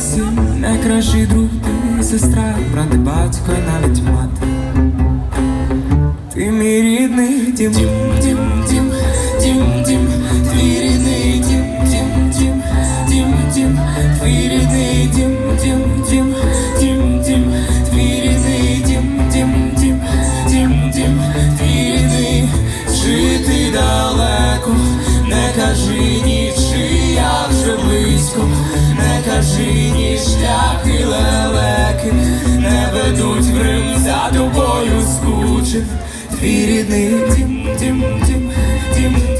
всі найкращий друг, ти сестра, брат, і батько і навіть мати. Ти мій рідний дім, дім, дім, дім, дім, дім, твій рідний дім, дім, дім, дім, дім, твій рідний дім, дім. сині шляхи лелеки не ведуть в Рим за тобою скучив. Твій рідний тім, тім, дім, дім.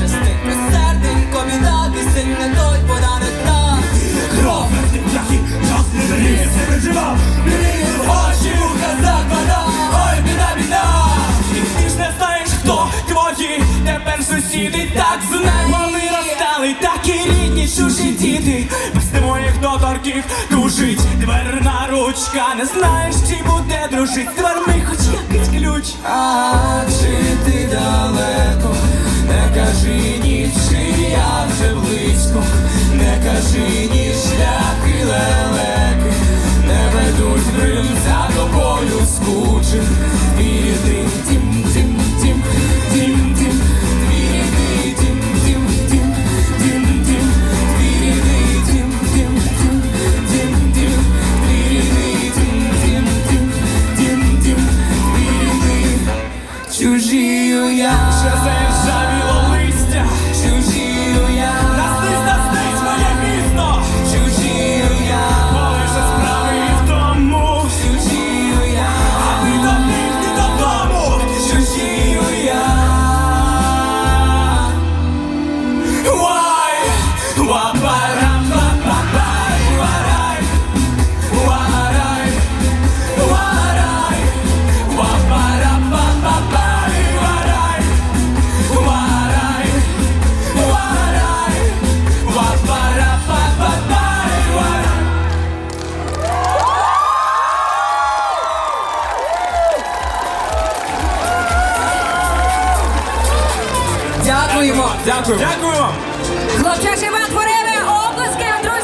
тепер сусіди, так знай Бо ми розстали, так і рідні, чужі діти, без твоїх доторків душить дверна ручка, не знаєш, чи буде дружить, Тверми хоч якийсь ключ, а чи ти чужію я. Дякуємо, дякуємо. Дякуємо. Хлопчачі вам творили обласки, друзі.